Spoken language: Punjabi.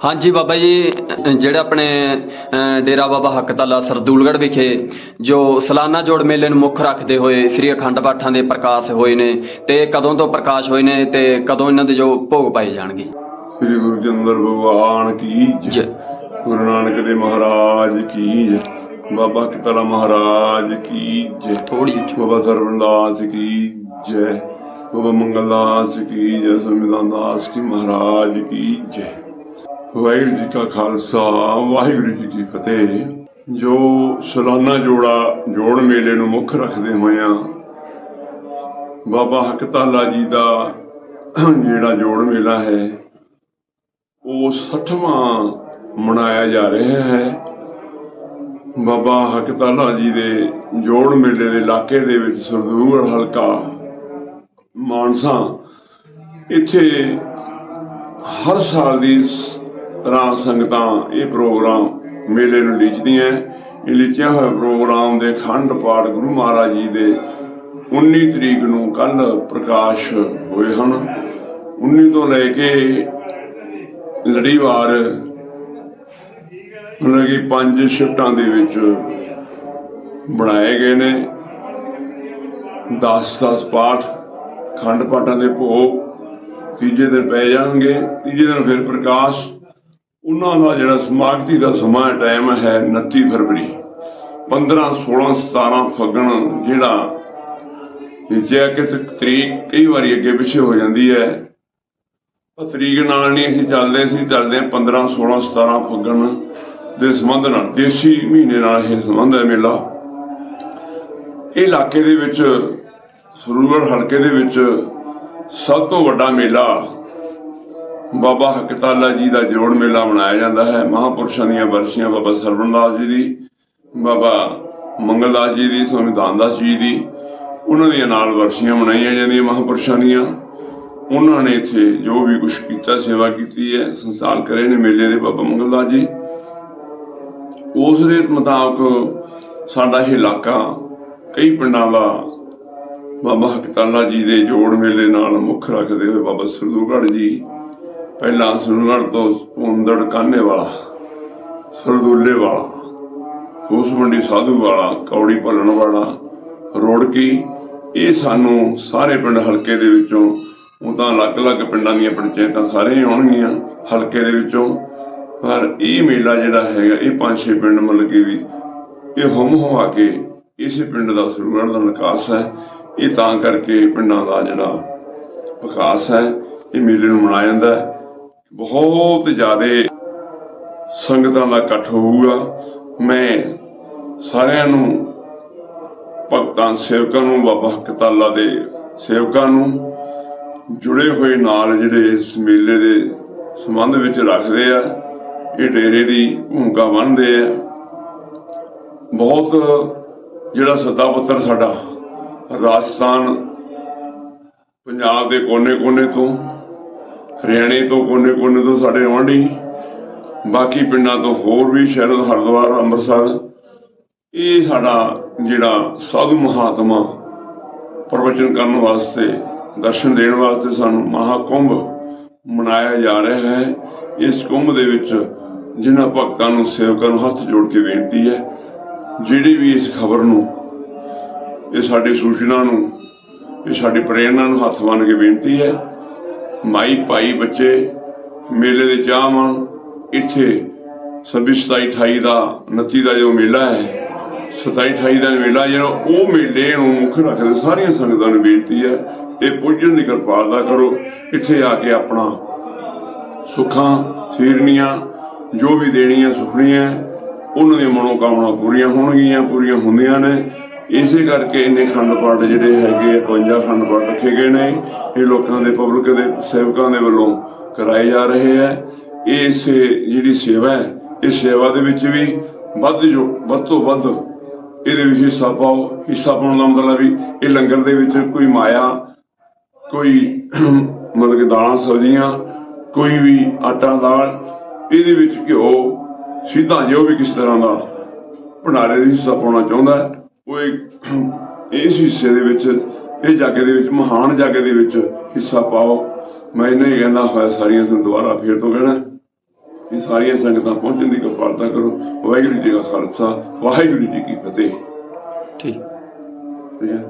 ਹਾਂਜੀ ਬਾਬਾ ਜੀ ਜਿਹੜੇ ਆਪਣੇ ਡੇਰਾ ਬਾਬਾ ਹਕਤਲਾ ਸਰਦੂਲਗੜ੍ਹ ਵਿਖੇ ਜੋ ਸਾਲਾਨਾ ਜੋੜ ਮੇਲੇ ਨੂੰ ਮੁੱਖ ਰੱਖਦੇ ਹੋਏ ਸ੍ਰੀ ਅਖੰਡ ਪਾਠਾਂ ਦੇ ਪ੍ਰਕਾਸ਼ ਹੋਏ ਨੇ ਤੇ ਕਦੋਂ ਤੋਂ ਪ੍ਰਕਾਸ਼ ਹੋਏ ਨੇ ਤੇ ਕਦੋਂ ਇਹਨਾਂ ਦੇ ਜੋ ਭੋਗ ਪਾਏ ਜਾਣਗੇ? ਸ੍ਰੀ ਗੁਰੂ ਚੰਦਰ ਭਗਵਾਨ ਕੀ ਜੈ ਗੁਰੂ ਨਾਨਕ ਦੇਵ ਮਹਾਰਾਜ ਕੀ ਜੈ ਬਾਬਾ ਕਿਤਲਾ ਮਹਾਰਾਜ ਕੀ ਜੈ ਥੋੜੀ ਜਿਹੀ ਬਾਬਾ ਸਰਵਨਦਾਸ ਕੀ ਜੈ ਬਾਬਾ ਮੰਗਲਦਾਸ ਕੀ ਜੈ ਸੰਵਿਧਾਨ ਦਾਸ ਕੀ ਮਹਾਰਾਜ ਕੀ ਜੈ। ਵਾਹਿਗੁਰੂ ਜੀ ਕਾ ਖਾਲਸਾ, ਵਾਹਿਗੁਰੂ ਜੀ ਕੀ ਫਤਿਹ। ਜੋ ਸਾਲਾਨਾ ਜੋੜਾ, ਜੋੜ ਮੇਲੇ ਨੂੰ ਮੁੱਖ ਰੱਖਦੇ ਹੋਇਆਂ ਬਾਬਾ ਹਕਤਾਲਾ ਜੀ ਦਾ ਜਿਹੜਾ ਜੋੜ ਮੇਲਾ ਹੈ, ਉਹ 60ਵਾਂ ਮਨਾਇਆ ਜਾ ਰਿਹਾ ਹੈ। ਬਾਬਾ ਹਕਤਾਲਾ ਜੀ ਦੇ ਜੋੜ ਮੇਲੇ ਦੇ ਇਲਾਕੇ ਦੇ ਵਿੱਚ ਸਰਦੂਰ ਹਲਕਾ, ਮਾਨਸਾ, ਇੱਥੇ ਹਰ ਸਾਲ ਦੀ ਤਰ੍ਹਾਂ ਸੰਗਤਾਂ, ਇਹ ਪ੍ਰੋਗਰਾਮ ਮੇਲੇ ਨੂੰ ਲਿਖਦੀਆਂ ਇਹ ਲਿਖਿਆ ਹੋਇਆ ਪ੍ਰੋਗਰਾਮ ਦੇ ਖੰਡ ਪਾਠ ਗੁਰੂ ਮਹਾਰਾਜ ਜੀ ਦੇ 19 ਤਰੀਕ ਨੂੰ ਕੱਲ ਪ੍ਰਕਾਸ਼ ਹੋਏ ਹਨ। 19 ਤੋਂ ਲੈ ਕੇ ਲੜੀਵਾਰ, ਮਤਲਬ ਕਿ ਪੰਜ ਸ਼ਿਫਟਾਂ ਦੇ ਵਿੱਚ ਬਣਾਏ ਗਏ ਨੇ। 10-10 ਪਾਠ, ਖੰਡ ਪਾਠਾਂ ਦੇ ਭੋਗ ਤੀਜੇ ਦਿਨ ਪੈ ਜਾਣਗੇ। ਤੀਜੇ ਦਿਨ ਫਿਰ ਪ੍ਰਕਾਸ਼ ਉਹਨਾਂ ਦਾ ਜਿਹੜਾ ਸਮਾਗਤੀ ਦਾ ਸਮਾਂ ਟਾਈਮ ਹੈ 29 ਫਰਵਰੀ। 15 16 17 ਫੱਗਣ ਜਿਹੜਾ ਜੇ ਕਿ ਤਰੀਕ ਕਈ ਵਾਰੀ ਅੱਗੇ ਪਿੱਛੇ ਹੋ ਜਾਂਦੀ ਹੈ। ਤਰੀਕ ਨਾਲ ਨਹੀਂ ਅਸੀਂ ਚੱਲਦੇ ਸੀ ਚੱਲਦੇ ਹਾਂ 15 16 17 ਫੱਗਣ ਦੇ ਸੰਬੰਧ ਨਾਲ, ਦੇਸੀ ਮਹੀਨੇ ਨਾਲ ਇਹ ਸੰਬੰਧ ਹੈ ਮੇਲਾ। ਇਹ ਇਲਾਕੇ ਦੇ ਵਿੱਚ ਸਰੂਗੜ ਹਲਕੇ ਦੇ ਵਿੱਚ ਸਭ ਤੋਂ ਵੱਡਾ ਮੇਲਾ ਬਾਬਾ ਹਕਤਾਲਾ ਜੀ ਦਾ ਜੋੜ ਮੇਲਾ ਮਨਾਇਆ ਜਾਂਦਾ ਹੈ। ਮਹਾਪੁਰਸ਼ਾਂ ਦੀਆਂ ਵਰਸ਼ੀਆਂ ਬਾਬਾ ਸਰਵਣਦਾਸ ਜੀ ਦੀ, ਬਾਬਾ ਮੰਗਲਦਾਸ ਜੀ ਦੀ ਸਵਾਮੀ ਜੀ ਦੀ, ਉਹਨਾਂ ਦੀਆਂ ਨਾਲ ਵਰਸ਼ੀਆਂ ਮਨਾਈਆਂ ਜਾਂਦੀਆਂ ਮਹਾਪੁਰਸ਼ਾਂ ਦੀਆਂ। ਉਹਨਾਂ ਨੇ ਇੱਥੇ ਜੋ ਵੀ ਕੁਝ ਕੀਤਾ, ਸੇਵਾ ਕੀਤੀ ਹੈ, ਸੰਸਾਰ ਕਰੇ ਨੇ ਮੇਲੇ ਦੇ ਬਾਬਾ ਮੰਗਲਦਾਸ ਜੀ। ਉਸ ਦੇ ਮੁਤਾਬਕ ਸਾਡਾ ਇਹ ਇਲਾਕਾ, ਕਈ ਪਿੰਡਾਂ ਦਾ ਬਾਬਾ ਹਕਤਾਲਾ ਜੀ ਦੇ ਜੋੜ ਮੇਲੇ ਨਾਲ ਮੁੱਖ ਰੱਖਦੇ ਹੋਏ ਬਾਬਾ ਸਰਦੂਗੜ੍ਹ ਜੀ ਪਹਿਲਾਂ ਸਰਦੂਗੜ੍ਹ ਤੋਂ ਪੁੰਦੜ ਕਾਨੇ ਵਾਲਾ, ਸਰਦੂਲੇ ਵਾਲਾ ਉਸ ਮੰਡੀ ਸਾਧੂ ਵਾਲਾ, ਕੌੜੀ ਭੱਲਣ ਵਾਲਾ, ਰੋੜਕੀ, ਇਹ ਸਾਨੂੰ ਸਾਰੇ ਪਿੰਡ ਹਲਕੇ ਦੇ ਵਿੱਚੋਂ, ਉਹ ਤਾਂ ਅਲੱਗ-ਅਲੱਗ ਪਿੰਡਾਂ ਦੀਆਂ ਪੰਚਾਇਤਾਂ ਸਾਰੇ ਹੀ ਆਉਣਗੀਆਂ ਹਲਕੇ ਦੇ ਵਿੱਚੋਂ, ਪਰ ਇਹ ਮੇਲਾ ਜਿਹੜਾ ਹੈਗਾ, ਇਹ ਪੰਜ ਛੇ ਪਿੰਡ ਮਤਲਬ ਕਿ ਵੀ, ਇਹ ਹਮ ਹਵਾ ਕੇ ਇਸੇ ਪਿੰਡ ਦਾ ਸਰੂਗੜ ਦਾ ਵਿਕਾਸ ਹੈ। ਇਹ ਤਾਂ ਕਰਕੇ ਪਿੰਡਾਂ ਦਾ ਜਿਹੜਾ ਵਿਕਾਸ ਹੈ, ਇਹ ਮੇਲੇ ਨੂੰ ਮਨਾਇਆ ਜਾਂਦਾ ਹੈ। ਬਹੁਤ ਜ਼ਿਆਦਾ ਸੰਗਤਾਂ ਦਾ ਇਕੱਠ ਹੋਊਗਾ। ਮੈਂ ਸਾਰਿਆਂ ਨੂੰ, ਭਗਤਾਂ ਸੇਵਕਾਂ ਨੂੰ, ਬਾਬਾ ਹਕਤਾਲਾ ਦੇ ਸੇਵਕਾਂ ਨੂੰ ਜੁੜੇ ਹੋਏ ਨਾਲ ਜਿਹੜੇ ਇਸ ਮੇਲੇ ਦੇ ਸੰਬੰਧ ਵਿੱਚ ਰੱਖਦੇ ਆ, ਇਹ ਡੇਰੇ ਦੀ ਭੂਮਿਕਾ ਬਣਦੇ ਆ। ਬਹੁਤ ਜਿਹੜਾ ਸੱਦਾ ਪੁੱਤਰ ਸਾਡਾ ਰਾਜਸਥਾਨ ਪੰਜਾਬ ਦੇ ਕੋਨੇ-ਕੋਨੇ ਤੋਂ ਹਰਿਆਣੇ ਤੋਂ ਕੋਨੇ-ਕੋਨੇ ਤੋਂ ਸਾਡੇ ਆਂਢੀ ਬਾਕੀ ਪਿੰਡਾਂ ਤੋਂ ਹੋਰ ਵੀ ਸ਼ਹਿਰ, ਹਰਿਦੁਆਰ, ਅੰਮ੍ਰਿਤਸਰ, ਇਹ ਸਾਡਾ ਜਿਹੜਾ ਸਾਧੂ ਮਹਾਤਮਾ ਪ੍ਰਵਚਨ ਕਰਨ ਵਾਸਤੇ, ਦਰਸ਼ਨ ਦੇਣ ਵਾਸਤੇ ਸਾਨੂੰ ਮਹਾਕੁੰਭ ਮਨਾਇਆ ਜਾ ਰਿਹਾ ਹੈ। ਇਸ ਕੁੰਭ ਦੇ ਵਿੱਚ ਜਿਨ੍ਹਾਂ ਭਗਤਾਂ ਨੂੰ ਸੇਵਕਾਂ ਨੂੰ ਹੱਥ ਜੋੜ ਕੇ ਬੇਨਤੀ ਹੈ, ਜਿਹੜੀ ਵੀ ਇਸ ਖਬਰ ਨੂੰ, ਇਹ ਸਾਡੀ ਸੂਚਨਾ ਨੂੰ, ਇਹ ਸਾਡੀ ਪ੍ਰੇਰਣਾ ਨੂੰ ਹੱਥ ਬੰਨ ਕੇ ਬੇਨਤੀ ਹੈ। ਮਾਈ ਭਾਈ ਬੱਚੇ, ਮੇਲੇ ਦੇ ਚਾਹਵਾਨ ਇੱਥੇ 26 27 28 ਦਾ 29 ਦਾ ਜੋ ਮੇਲਾ ਹੈ 27 28 ਦਾ ਮੇਲਾ ਜਿਹੜਾ, ਉਹ ਮੇਲੇ ਨੂੰ ਮੁੱਖ ਰੱਖਦੇ ਸਾਰੀਆਂ ਸੰਗਤਾਂ ਨੂੰ ਬੇਨਤੀ ਹੈ, ਇਹ ਪੁੱਜਣ ਦੀ ਕਿਰਪਾਲਤਾ ਕਰੋ। ਇੱਥੇ ਆ ਕੇ ਆਪਣਾ ਸੁੱਖਾਂ ਫੇਰਨੀਆਂ ਜੋ ਵੀ ਦੇਣੀਆਂ ਸੁਖਣੀਆਂ, ਉਹਨਾਂ ਦੀਆਂ ਮਨੋਕਾਮਨਾ ਪੂਰੀਆਂ ਹੋਣਗੀਆਂ, ਪੂਰੀਆਂ ਹੁੰਦੀਆਂ ਨੇ। ਇਸੇ ਕਰਕੇ ਇਹਨੇ ਖੰਡ ਪਾਠ ਜਿਹੜੇ ਹੈਗੇ ਆ, 52 ਖੰਡ ਪਾਠ ਰੱਖੇ ਗਏ ਨੇ। ਇਹ ਲੋਕਾਂ ਦੇ ਪਬਲਿਕ ਦੇ ਸੇਵਕਾਂ ਦੇ ਵੱਲੋਂ ਕਰਾਏ ਜਾ ਰਹੇ ਆ। ਇਸ ਜਿਹੜੀ ਸੇਵਾ ਹੈ ਇਸ ਸੇਵਾ ਦੇ ਵਿੱਚ ਵੀ ਵੱਧ ਜੋ ਵੱਧ ਤੋਂ ਵੱਧ ਇਹਦੇ ਵਿੱਚ ਹਿੱਸਾ ਪਾਓ ਹਿੱਸਾ ਪਾਉਣ ਦਾ ਮਤਲਬ ਵੀ ਇਹ ਲੰਗਰ ਦੇ ਵਿੱਚ ਕੋਈ ਮਾਇਆ ਕੋਈ ਮਤਲਬ ਕਿ ਦਾਲਾਂ ਸਬਜ਼ੀਆਂ ਕੋਈ ਵੀ ਆਟਾ ਦਾਲ ਇਹਦੇ ਵਿੱਚ ਘਿਓ ਸਿੱਧਾ ਜੋ ਵੀ ਕਿਸ ਤਰ੍ਹਾਂ ਦਾ ਭੰਡਾਰੇ ਦਾ ਹਿੱਸਾ ਪਾਉਣਾ ਚਾਹੁੰਦਾ ਹੈ, ਉਹ ਇਸ ਹਿੱਸੇ ਦੇ ਵਿੱਚ ਇਹ ਜਾਗੇ ਦੇ ਵਿੱਚ ਮਹਾਨ ਜਾਗੇ ਦੇ ਵਿੱਚ ਹਿੱਸਾ ਪਾਓ। ਮੈਂ ਇਹਨਾਂ ਹੀ ਕਹਿੰਦਾ ਹੋਇਆ ਸਾਰੀਆਂ ਸੰਗਤਾਂ ਦੁਆਰਾ ਫੇਰ ਤੋਂ ਕਹਿਣਾ ਇਹ ਸਾਰੀਆਂ ਸੰਗਤਾਂ ਪਹੁੰਚਣ ਦੀ ਕਿਰਪਾਲਤਾ ਕਰੋ। ਵਾਹਿਗੁਰੂ ਜੀ ਕਾ ਖਾਲਸਾ ਵਾਹਿਗੁਰੂ ਜੀ ਕੀ ਫਤਿਹ। ਠੀਕ। ਠੀਕ ਹੈ।